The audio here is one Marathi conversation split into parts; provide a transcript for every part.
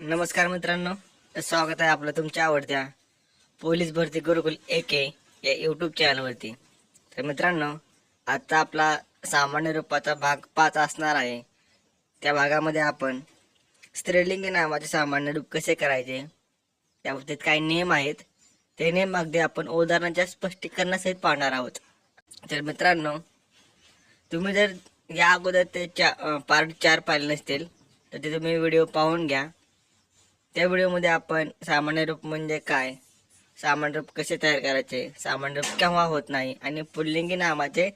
नमस्कार मित्रांनो. स्वागत आहे आपलं तुमच्या आवडत्या पोलीस भरती गुरुकुल ए के या यूट्यूब चॅनलवरती तर मित्रांनो आजचा आपला सामान्य रूपाचा भाग पाच असणार आहे. त्या भागामध्ये आपण स्त्रीलिंग नामाचे सामान्य रूप कसे करायचे त्या बाबतीत काही नियम आहेत. ते नियम अगदी आपण उदाहरणाच्या स्पष्टीकरणासहित पाहणार आहोत. तर मित्रांनो तुम्ही जर या अगोदर ते चा पार्ट चार पाहिले नसतील तर ते तुम्ही व्हिडिओ पाहून घ्या. त्या व्हिडिओमध्ये आपण सामान्य रूप म्हणजे काय? सामान्य रूप कसे तयार करायचे? सामान्य रूप केव्हा होत नाही? आणि पुल्लिंगी नामाचे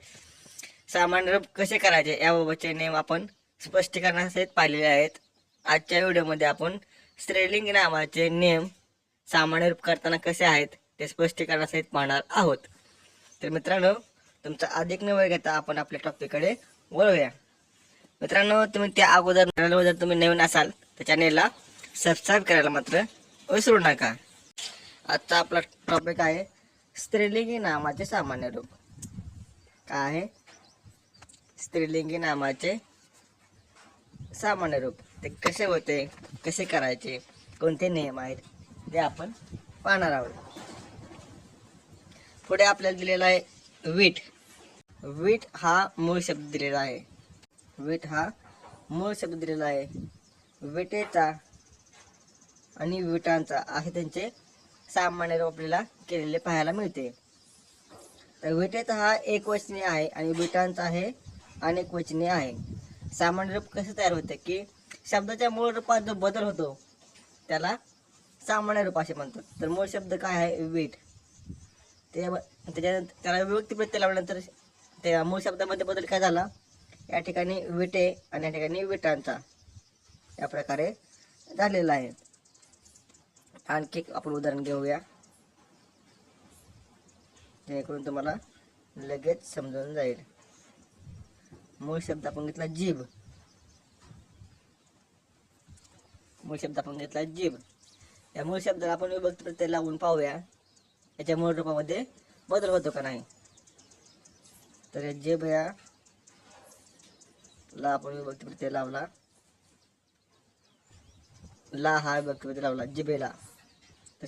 सामान्य रूप कसे करायचे? याबाबतचे नियम आपण स्पष्टीकरणासहित पाहिलेले आहेत. आजच्या व्हिडिओमध्ये आपण स्त्रीलिंगी नावाचे नियम सामान्य रूप करताना कसे आहेत ते स्पष्टीकरणासहित पाहणार आहोत. तर मित्रांनो तुमचा अधिक न वेळ घेता आपण आपल्या टॉपिककडे वळूया. मित्रांनो तुम्ही त्या अगोदर जर तुम्ही नवीन असाल तर चॅनेलला सबस्क्राईब करायला मात्र विसरू नका. आजचा आपला टॉपिक आहे स्त्रीलिंगी नामाचे सामान्य रूप. काय आहे? स्त्रीलिंगी नामाचे सामान्य रूप. ते कसे होते? कसे करायचे? कोणते नियम आहेत? ते आपण पाहणार आहोत. पुढे आपल्याला दिलेला आहे वीट. वीट हा मूळ शब्द दिलेला आहे. वीट हा मूळ शब्द दिलेला आहे. विटेचा आणि विटांचा असे त्यांचे सामान्य रूप आपल्याला केलेले पाहायला मिळते. तर विटेचा हा एक वचनी आहे आणि विटांचा आहे अनेक वचनी आहे. सामान्य रूप कसं तयार होते की शब्दाच्या मूळ रूपात जो बदल होतो त्याला सामान्य रूप असे म्हणतात. तर मूळ शब्द काय आहे? वीट. ते त्याच्यानंतर त्याला विभक्ती प्रत्यय लावल्यानंतर त्या मूळ शब्दामध्ये बदल काय झाला? या ठिकाणी विटे आणि या ठिकाणी विटांचा या प्रकारे झालेला आहे. आणखी एक आपण उदाहरण घेऊया. जेणेकरून तुम्हाला लगेच समजून जाईल. मूळ शब्द आपण घेतला जीभ. मूळ शब्द आपण घेतला जीभ. या मूळ शब्दाला आपण विभक्त प्रत्यय लावून पाहूया. याच्या मूळ रूपामध्ये बदल होतो का नाही? तर या जीभ या ला आपण विभक्त प्रत्यय लावला. ला हा विभक्त प्रत्यय लावला जिभेला.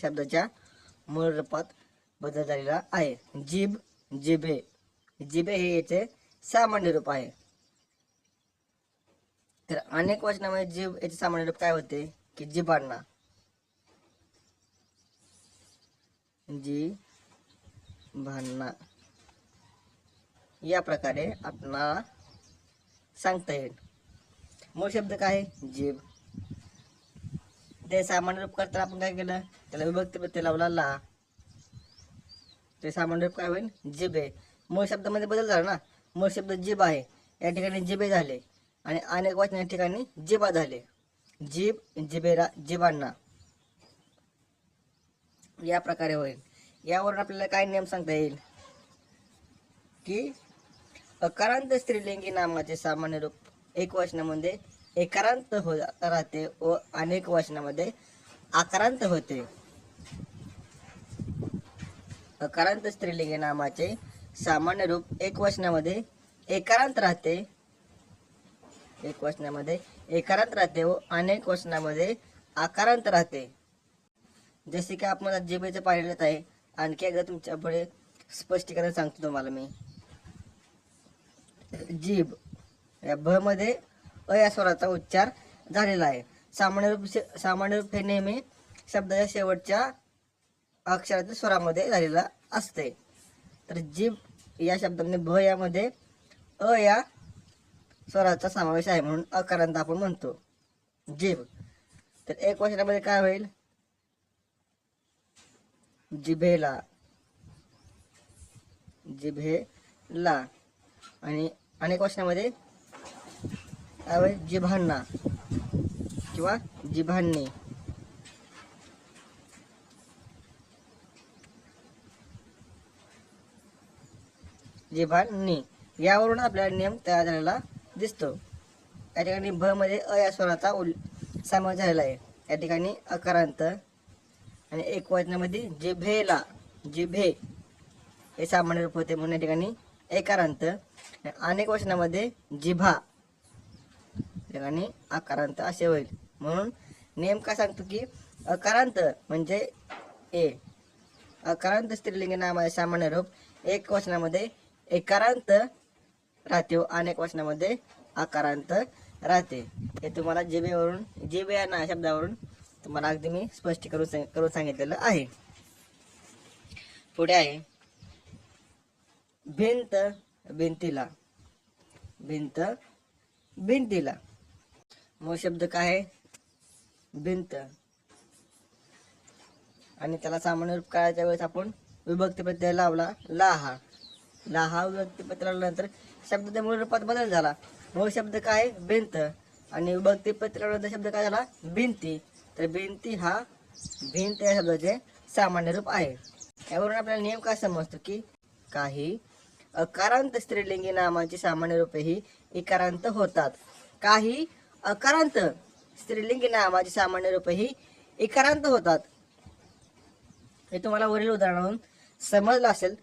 शब्दाच्या मूळ रूपात बदल झालेला आहे. जीभ जिभे. जिभे हे याचे सामान्य रूप आहे. तर अनेक वचनामध्ये जीभ याचे सामान्य रूप काय होते? की जिभांना. जी भांना या प्रकारे आपणाला सांगता येईल. मूळ शब्द काय? आहे? जीभ. ते सामान्य रूप करताना आपण काय केलं? त्याला विभक्ती प्रत्यय लावला ला. ते सामान्य रूप काय होईल? जिभे मूळ शब्दामध्ये बदल झाला ना? मूळ शब्द जीभ आहे. या ठिकाणी जिभे झाले. आणि अनेक वाचन या ठिकाणी जिबा झाले. जीभ जिबेरा जिबांना. या प्रकारे होईल. यावरून आपल्याला काय नियम सांगता येईल? की अकारांत स्त्रीलिंगी नामाचे सामान्य रूप एक वचनामध्ये एकारांत हो राहते व अनेक वचनामध्ये आकारांत होते. अकारांत स्त्रीलिंग नामाचे सामान्य रूप एक वचनामध्ये एकारांत राहते. एक वचनामध्ये एकारांत राहते व अनेक वचनामध्ये आकारांत राहते. जसे की आपण आज जिभेचं पाहिलेलंच आहे. आणखी एकदा तुमच्यापुढे स्पष्टीकरण सांगतो तुम्हाला मी. जीभ या भ मध्ये अ या स्वराचा उच्चार झालेला आहे. सामान्य रूप सामान्य रूप हे नेहमी शब्दाच्या शेवटच्या अक्षराच्या स्वरामध्ये झालेला असते. तर जीभ या शब्दामध्ये भ यामध्ये अ या स्वराचा समावेश आहे म्हणून अकारांत आपण म्हणतो. जीभ. तर एक वचनामध्ये काय होईल? जिभेला. जिभेला. आणि अनेक वचनामध्ये काय जिभांना किंवा जिभांनी. जिभांनी. यावरून आपल्याला नियम तयार झालेला दिसतो. या ठिकाणी भ मध्ये अ या स्वराचा उल समावेश झालेला आहे. या ठिकाणी अकारांत आणि एक वचनामध्ये जिभेला जिभे हे सामान्य रूप होते म्हणून या ठिकाणी एकारांत अनेक वचनामध्ये जिभा. ठिकाणी आकारांत असे होईल. म्हणून नेमका सांगतो की अकारांत म्हणजे ए. अकारांत स्त्रीलिंग नामाचे सामान्य रूप एक वचनामध्ये एकारांत राहते व अनेक वचनामध्ये आकारांत राहते. हे तुम्हाला जिबेवरून जिबे या ना शब्दावरून तुम्हाला अगदी मी स्पष्ट करून सांग- करून सांगितलेलं आहे. पुढे आहे. भिंत भिंतीला. भिंत भिंतीला. मूळ शब्द काय आहे? भिंत. आणि त्याला सामान्य रूप काळाच्या वेळेस आपण विभक्ती प्रत्यय लावला लाहा. लाहा विभक्ती प्रत्यय लावल्यानंतर शब्दाच्या मूळ रूपात बदल झाला. मूळ शब्द काय आहे? भिंत. आणि विभक्ती प्रत्यय लावल्यानंतर शब्द काय झाला? भिंती. तर भिंती हा भिंत या शब्दाचे सामान्य रूप आहे. यावरून आपल्याला नियम काय समजतो की? काही अकारांत स्त्रीलिंगी नामाची सामान्य रूपे ही इकारांत होतात. काही अकारांत स्त्रीलिंगी नामाची सामान्य रूप ही इकारांत होतात. हे तुम्हाला वरील उदाहरणावरून समजलं असेल.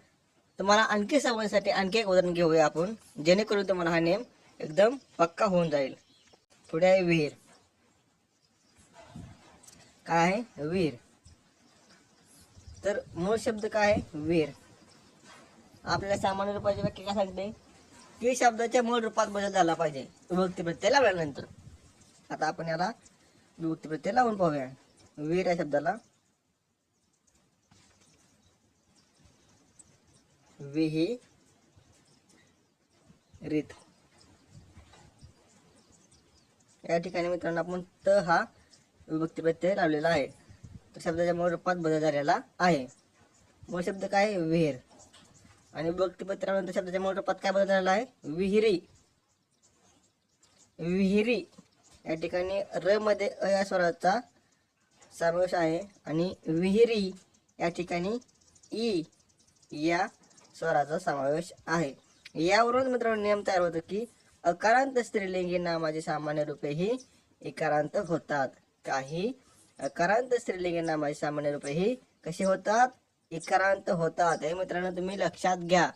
तुम्हाला आणखी समजण्यासाठी आणखी एक उदाहरण घेऊया आपण. जेणेकरून तुम्हाला हा नेम एकदम पक्का होऊन जाईल. पुढे आहे विहीर काय आहे? विहीर तर मूळ शब्द काय आहे? विहीर आपल्याला सामान्य रूपाची व्याख्या काय सांगते? की शब्दाच्या मूळ रूपात बदल झाला पाहिजे. विभक्ती प्रत्यय लावल्यानंतर. आता आपण याला विभक्ती प्रत्यय लावून पाहूया. वीर या शब्दाला. विही या ठिकाणी मित्रांनो आपण त हा विभक्ती प्रत्यय लावलेला आहे. तर शब्दाच्या मूळ रूपात बदल झालेला आहे. मूळ शब्द काय? आहे? विहीर. आणि विभक्ती प्रत्ययानंतर शब्दाच्या मूळ रूपात काय बदल झालेला आहे? विहिरी. विहिरी. या ठिकाणी र मध्ये अ या स्वराचा समावेश आहे आणि विहिरी या ठिकाणी ई या स्वराचा समावेश आहे. यावरून मित्रांनो नियम तयार होतो की अकारांत स्त्रीलिंगी नामाची सामान्य रूपे ही इकारांत होतात. काही अकारांत स्त्रीलिंगी नामाची सामान्य रूपे ही कशी होतात? इकारांत होतात. हे मित्रांनो तुम्ही लक्षात घ्या.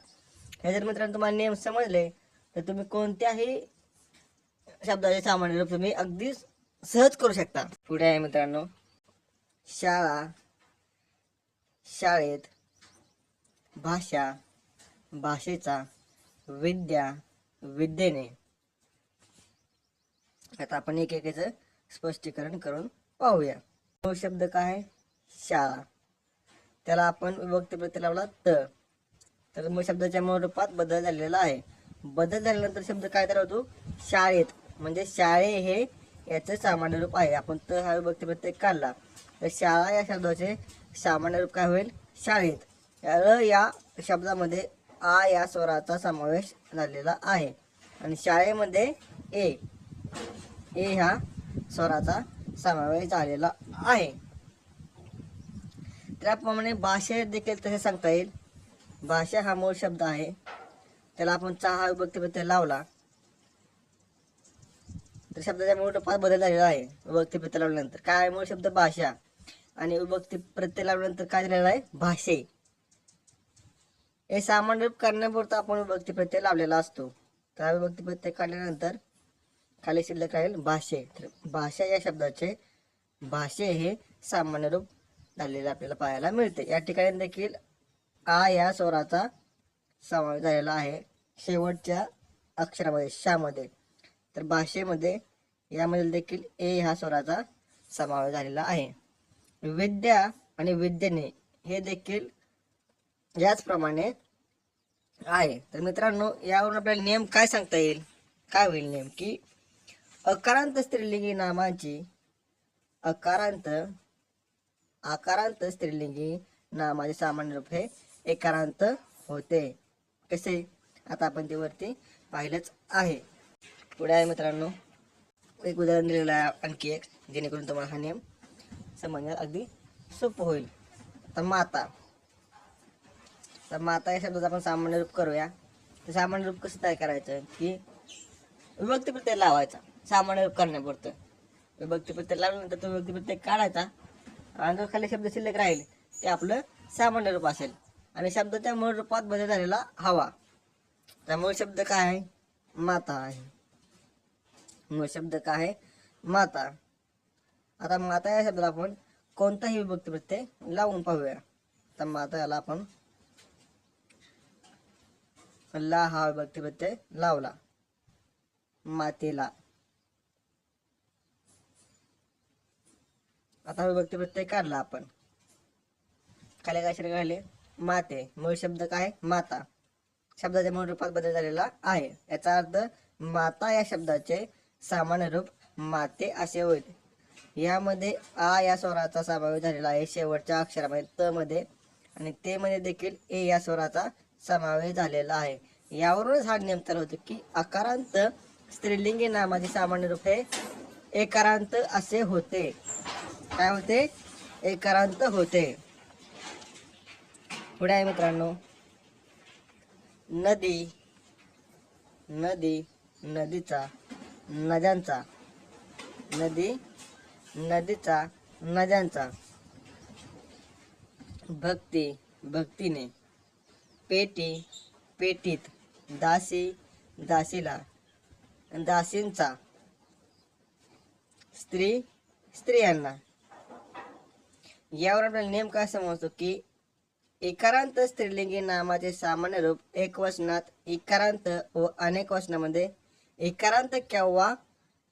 हे जर मित्रांनो तुम्हाला नियम समजले तर तुम्ही कोणत्याही शब्दाचे सामान्य रूप तुम्ही अगदी सहज करू शकता. पुढे आहे मित्रांनो. शाळा. शाळेत भाषा भाषेचा विद्या विद्येने. आता आपण एक एकेच स्पष्टीकरण करून पाहूया. तो शब्द काय आहे? शाळा. त्याला आपण विभक्ती प्रत्यय लावला त. तर मग शब्दाच्या मूळ रूपात बदल झालेला आहे. बदल झाल्यानंतर शब्द काय तर होतो? शाळेत. म्हणजे शाळे हे याचं सामान्य रूप आहे. आपण तर हा विभक्ती प्रत्यय काढला तर शाळा या शब्दाचे सामान्य रूप काय होईल? शाळेत. र या शब्दामध्ये आ या स्वराचा समावेश झालेला आहे. आणि शाळेमध्ये ए ए ह्या स्वराचा समावेश झालेला आहे. त्याप्रमाणे भाषा देखील तसे सांगता येईल. भाषा हा मूळ शब्द आहे. त्याला आपण चा हा विभक्ती प्रत्यय लावला. तर शब्दाचा मूळ फार बदल झालेला आहे. विभक्ती प्रत्यय लावल्यानंतर काय मूळ शब्द? भाषा. आणि विभक्ती प्रत्यय लावल्यानंतर काय झालेलं आहे? भाषे. हे सामान्य रूप करण्यापुरता आपण विभक्ती प्रत्यय लावलेला असतो. त्या विभक्ती प्रत्यय काढल्यानंतर खाली शिल्लक राहील भाषे. तर भाषा या शब्दाचे भाषे हे सामान्य रूप झालेले आपल्याला पाहायला मिळते. या ठिकाणी देखील आ या स्वराचा समावेश झालेला आहे. शेवटच्या अक्षरामध्ये शामध्ये. तर भाषेमध्ये यामध्ये देखील ए ह्या स्वराचा समावेश झालेला आहे. विद्या आणि विद्येने हे देखील याचप्रमाणे आहे. तर मित्रांनो यावरून आपल्याला नियम काय सांगता येईल? काय होईल नियम की अकारांत स्त्रीलिंगी नामाची अकारांत आकारांत स्त्रीलिंगी नामाचे सामान्य रूप हे एकारांत होते. कसे? आता आपण ते वरती पाहिलंच आहे. पुढे आहे मित्रांनो. एक उदाहरण दिलेलं आहे आणखी एक जेणेकरून तुम्हाला हा नियम समजण्यास अगदी सोपं होईल. तर माता. तर माता या शब्दाचं आपण सामान्य रूप करूया. तर सामान्य रूप कसं तयार करायचं? की विभक्ती प्रत्यय लावायचा. सामान्य रूप करण्यापुरतं. विभक्ती प्रत्यय लावल्यानंतर तो विभक्ती प्रत्यय काढायचा. आणि जो खाली शब्द शिल्लक राहील ते आपलं सामान्य रूप असेल. आणि शब्दाच्या मूळ रूपात बदल झालेला हवा. त्यामुळे शब्द काय आहे? माता आहे. मूळ शब्द काय आहे? माता. आता माता या शब्दाला आपण कोणताही विभक्ती प्रत्यय लावून पाहूया. तर माता याला आपण ला हा विभक्ती प्रत्यय लावला. मातेला. आता विभक्ती प्रत्यय काढला आपण. खाली काय शब्द काढले माते. मूळ शब्द काय माता. शब्दाच्या मूळ रूपात बदल झालेला आहे. याचा अर्थ माता या शब्दाचे सामान्य रूप माते असे होईल. यामध्ये आ या स्वराचा समावेश झालेला आहे. शेवटच्या अक्षरामध्ये त मध्ये आणि ते मध्ये देखील ए या स्वराचा समावेश झालेला आहे. यावरूनच हा नियम तर होतो की अकारांत स्त्रीलिंगी नामाचे सामान्य रूप हे एकारांत असे होते. काय होते? एकारांत होते. पुढे आहे मित्रांनो. नदी. नदी नदीचा नद्यांचा. नदी नदीचा नद्यांचा. भक्ती भक्तीने. पेटी पेटीत दासी दासीला. दासींचा. स्त्री स्त्रियांना. यावर आपल्याला नेमकं समजतो की इकारांत स्त्रीलिंगी नामाचे सामान्य रूप एक वचनात इकारांत व अनेक वचनामध्ये एकारांत केव्हा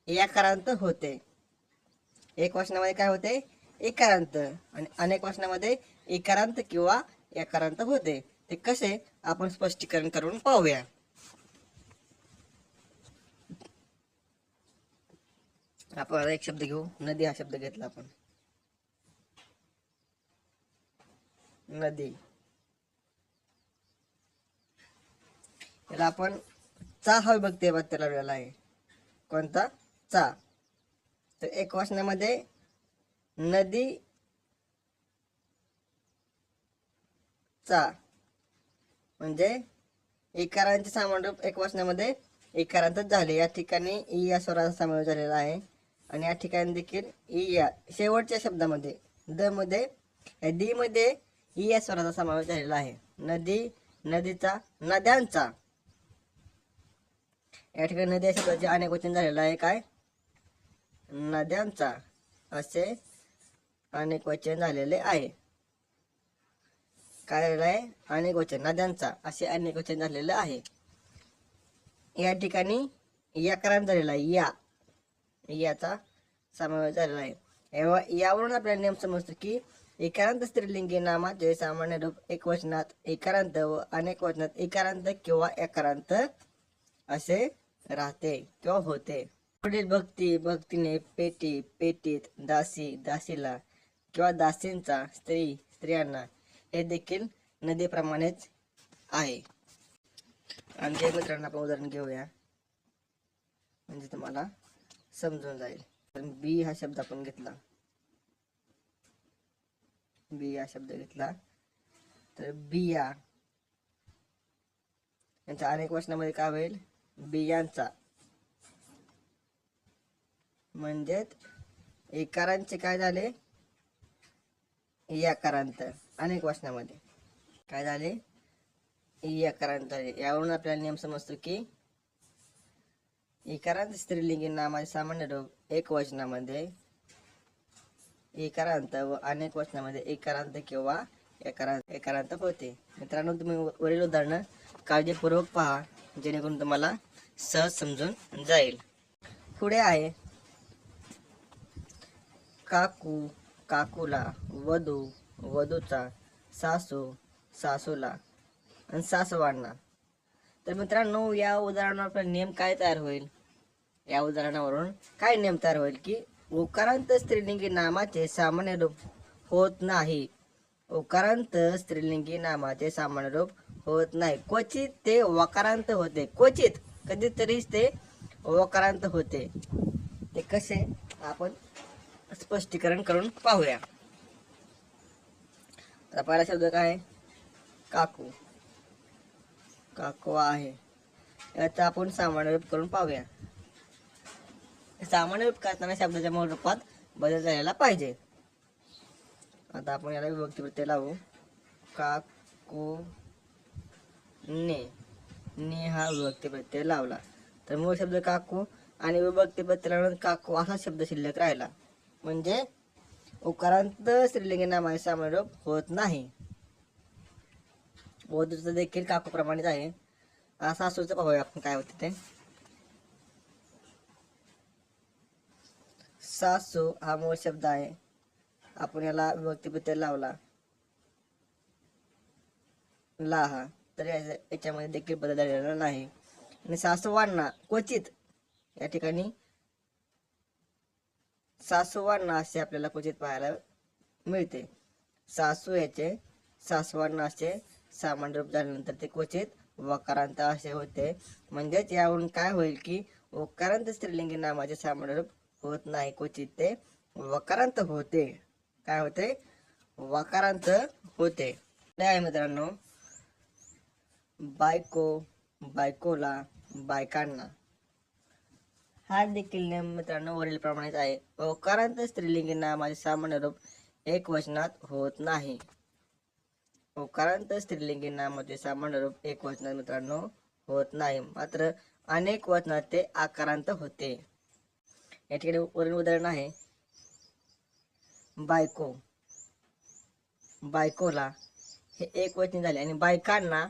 याकारांत होते? एक वचनामध्ये काय होते? एकारांत. आणि अनेक वचनामध्ये एकारांत किंवा याकारांत होते. ते कसे? आपण स्पष्टीकरण करून पाहूया. आपण आता एक शब्द घेऊ. नदी हा शब्द घेतला आपण. नदी. याला आपण चा हा विभक्ती त्याला लावलेला आहे कोणता? चा. तर एक वाचनामध्ये नदी चा. म्हणजे इकारांचे सामान्य रूप एक वाचनामध्ये इकारांतच झाले. या ठिकाणी ई या स्वराचा समावेश झालेला आहे. आणि या ठिकाणी देखील इ या. शेवटच्या शब्दामध्ये द मध्ये डी मध्ये ई या स्वराचा समावेश झालेला आहे. नदी नदीचा नद्यांचा. या ठिकाणी नद्या शब्दाचे अनेक वचन झालेलं आहे. काय? नद्यांचा असे अनेक वचन झालेले आहे. काय झालेलं आहे? अनेक वचन. नद्यांचा असे अनेक वचन झालेले आहे. या ठिकाणी याकरण झालेला आहे. या. याचा समावेश झालेला आहे. यावरून आपल्याला नियम समजतो की एकारांत स्त्रीलिंगी नामाचे सामान्य रूप एक वचनात एकारांत व अनेक वचनात एकारांत किंवा एकारांत असे राहते किंवा होते. पुढील भक्ती भक्तीने पेटी पेटीत दासी दासीला किंवा दासींचा स्त्री स्त्रियांना हे देखील नदीप्रमाणेच आहे. आणि मित्रांनो आपण उदाहरण घेऊया म्हणजे तुम्हाला समजून जाईल. तर बी हा शब्द आपण घेतला. बी हा शब्द घेतला. तर बिया. यांच्या अनेक वचनामध्ये काय होईल? बियांचा. म्हणजेच इकारांचे काय झाले? याकारांत अनेक वाचनामध्ये. काय झाले? याकारांत यावरून आपल्याला नियम समजतो की एकारांत स्त्रीलिंगी नामाचे सामान्य रूप एक वचनामध्ये एकारांत व अनेक वचनामध्ये इकारांत किंवा एकारांत एकारांत होते. मित्रांनो तुम्ही वरील उदाहरणं काळजीपूर्वक पहा. जेणेकरून तुम्हाला सहज समजून जाईल. पुढे आहे. काकू काकूला वधू वधूचा सासू सासूला आणि सासवांना. तर मित्रांनो या उदाहरणावर नियम काय तयार होईल? या उदाहरणावरून काय नियम तयार होईल की उकारांत स्त्रीलिंगी नामाचे सामान्य रूप होत नाही. उकारांत स्त्रीलिंगी नामाचे सामान्य रूप होत नाही. क्वचित ते वकारांत होते. क्वचित कधीतरीच ते वकारांत होते. ते कसे? आपण स्पष्टीकरण करून पाहूया. आता पहिला शब्द काय आहे? काकू. काकू आहे. याचा आपण सामान्य रूप करून पाहूया. सामान्य रूप करताना शब्दाच्या मूळ रूपात बदल झालेला पाहिजे. आता आपण याला विभक्ती प्रत्यय लावू. काकू ने. ने हा विभक्ती प्रत्यय लावला. तर मूळ शब्द काकू आणि विभक्ती प्रत्यय लावून काकू असा शब्द शिल्लक राहिला. म्हणजे उकारांत स्त्रीलिंगी नामाचे सामान्य रूप होत नाही. वधूचं देखील काकूप्रमाणेच आहे. आता सासूचं पाहूया आपण काय होते ते. सासू हा मूळ शब्द आहे. आपण याला विभक्तीबद्दल लावला. लाहा तर याच्या- याच्यामध्ये देखील बदल झालेला नाही. आणि सासूवांना क्वचित या ठिकाणी सासूवांना असे आपल्याला क्वचित पाहायला मिळते. सासू याचे सासवांना असे सामान्य रूप झाल्यानंतर ते क्वचित वकारांत असे होते. म्हणजेच यावरून काय होईल की वकारांत स्त्रीलिंगी नामाचे सामान्य रूप होत नाही. क्वचित ते वकारांत होते. काय होते? वकारांत होते. नाही मित्रांनो बायको बायकोला बायकांना. हा देखील नियम मित्रांनो वरील प्रमाणेच आहे ओकारांत स्त्रीलिंगी नामाचे सामान्य रूप एक वचनात होत नाही. ओकारांत स्त्रीलिंगी नामाचे सामान्य रूप एक वचनात मित्रांनो होत नाही. मात्र अनेक वचनात ते आकारांत होते. या ठिकाणी वरील उदाहरण आहे. बायको. बायकोला हे एक वचन झाले आणि बायकांना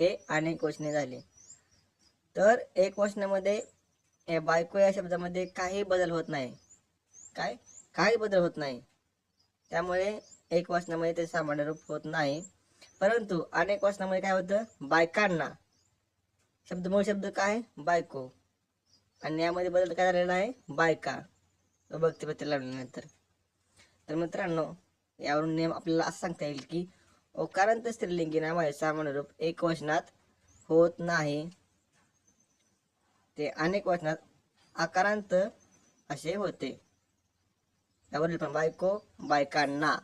हे अनेक वचने झाले. तर एक वचनामध्ये या बायको या शब्दामध्ये काही बदल होत नाही. काय? काही बदल होत नाही. त्यामुळे एक वचनामध्ये ते सामान्य रूप होत नाही. परंतु अनेक वचनामध्ये काय होतं? बायकांना. शब्द मूळ शब्द काय? बायको. आणि यामध्ये बदल काय झालेला आहे? बायका. भक्तीपत्र लावल्यानंतर तर मित्रांनो यावरून नियम आपल्याला असं सांगता येईल की ओकारांत स्त्रीलिंगी नामाचे सामान्य रूप एक वचनात होत नाही. ते अनेक वचनात आकारांत असे होते. त्यावरील पण बायको बायकांना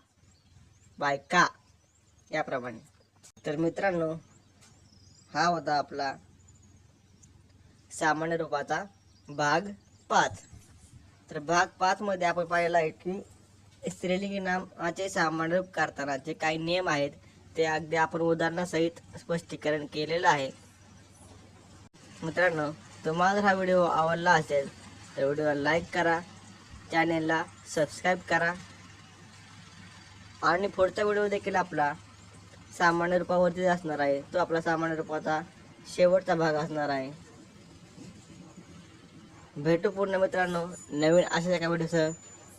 बायका याप्रमाणे. तर मित्रांनो हा होता आपला सामान्य रूपाचा भाग पाच. तर भाग पाचमध्ये आपण पाहिला आहे की स्त्रीलिंगी नामाचे सामान्य रूप करतानाचे काही नियम आहेत ते अगदी आपण उदाहरणासहित स्पष्टीकरण केलेलं आहे. मित्रांनो तुम्हाला जर हा व्हिडिओ आवडला असेल तर व्हिडिओला लाईक करा चॅनेलला सबस्क्राईब करा. आणि पुढचा व्हिडिओ देखील आपला सामान्य रूपावरतीच असणार आहे. तो आपला सामान्य रूपाचा शेवटचा भाग असणार आहे. भेटू पूर्ण मित्रांनो नवीन अशाच एका व्हिडिओसह.